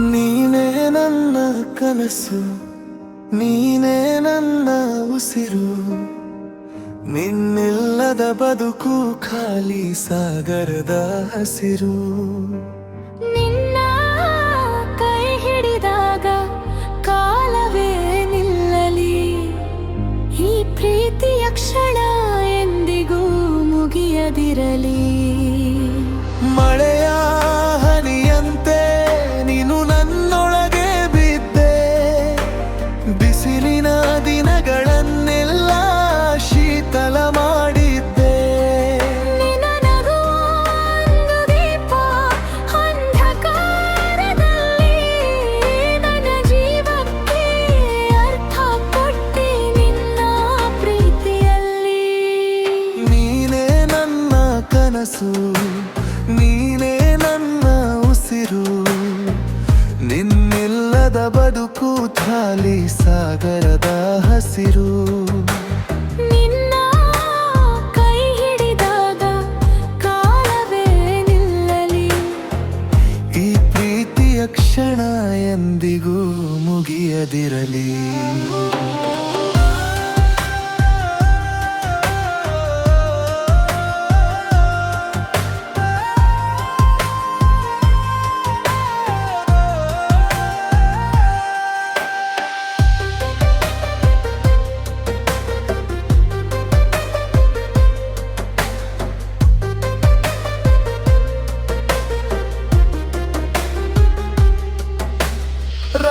ನನ್ನ ಕನಸು ನೀನೇ ನನ್ನ ಉಸಿರು. ನಿನ್ನಿಲ್ಲದ ಬದುಕು ಖಾಲಿ ಸಾಗರದ ಹಸಿರು. ನಿನ್ನ ಕೈ ಹಿಡಿದಾಗ ಕಾಲವೇ ನಿಲ್ಲಲಿ. ಈ ಪ್ರೀತಿಯ ಕ್ಷಣ ಎಂದಿಗೂ ಮುಗಿಯದಿರಲಿ. ಮಳೆಯ ಬದುಕು ಖಾಲಿ ಸಾಗರದ ಹಸಿರು. ನಿನ್ನ ಕೈ ಹಿಡಿದಾಗ ಕಾಲವೇ ನಿಲ್ಲಲಿ. ಈ ಪ್ರೀತಿಯ ಕ್ಷಣ ಎಂದಿಗೂ ಮುಗಿಯದಿರಲಿ.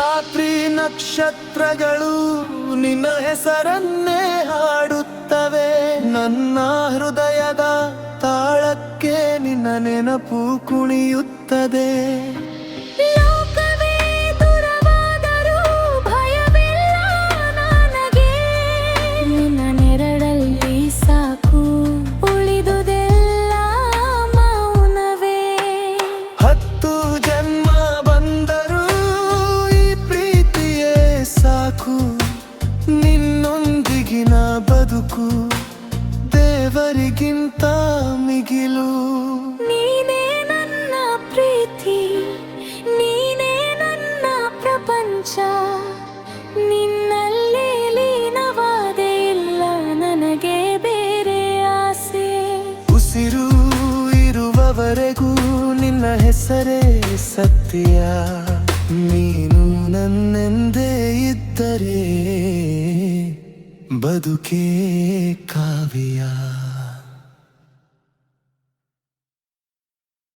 ರಾತ್ರಿ ನಕ್ಷತ್ರಗಳು ನಿನ್ನ ಹೆಸರನ್ನೇ ಹಾಡುತ್ತವೆ. ನನ್ನ ಹೃದಯದ ತಾಳಕ್ಕೆ ನಿನ್ನ ನೆನಪು ಕುಣಿಯುತ್ತದೆ. ಬದುಕು ದೇವರಿಗಿಂತ ಮಿಗಿಲು. ನೀನೇ ನನ್ನ ಪ್ರೀತಿ ನೀನೇ ನನ್ನ ಪ್ರಪಂಚ. ನಿನ್ನಲ್ಲಿ ಲೀನವಾದೆ ಇಲ್ಲ ನನಗೆ ಬೇರೆ ಆಸೆ. ಉಸಿರು ಇರುವವರೆಗೂ ನಿನ್ನ ಹೆಸರೇ ಸತ್ಯ. ಬದುಕೇ ಕಾವ್ಯ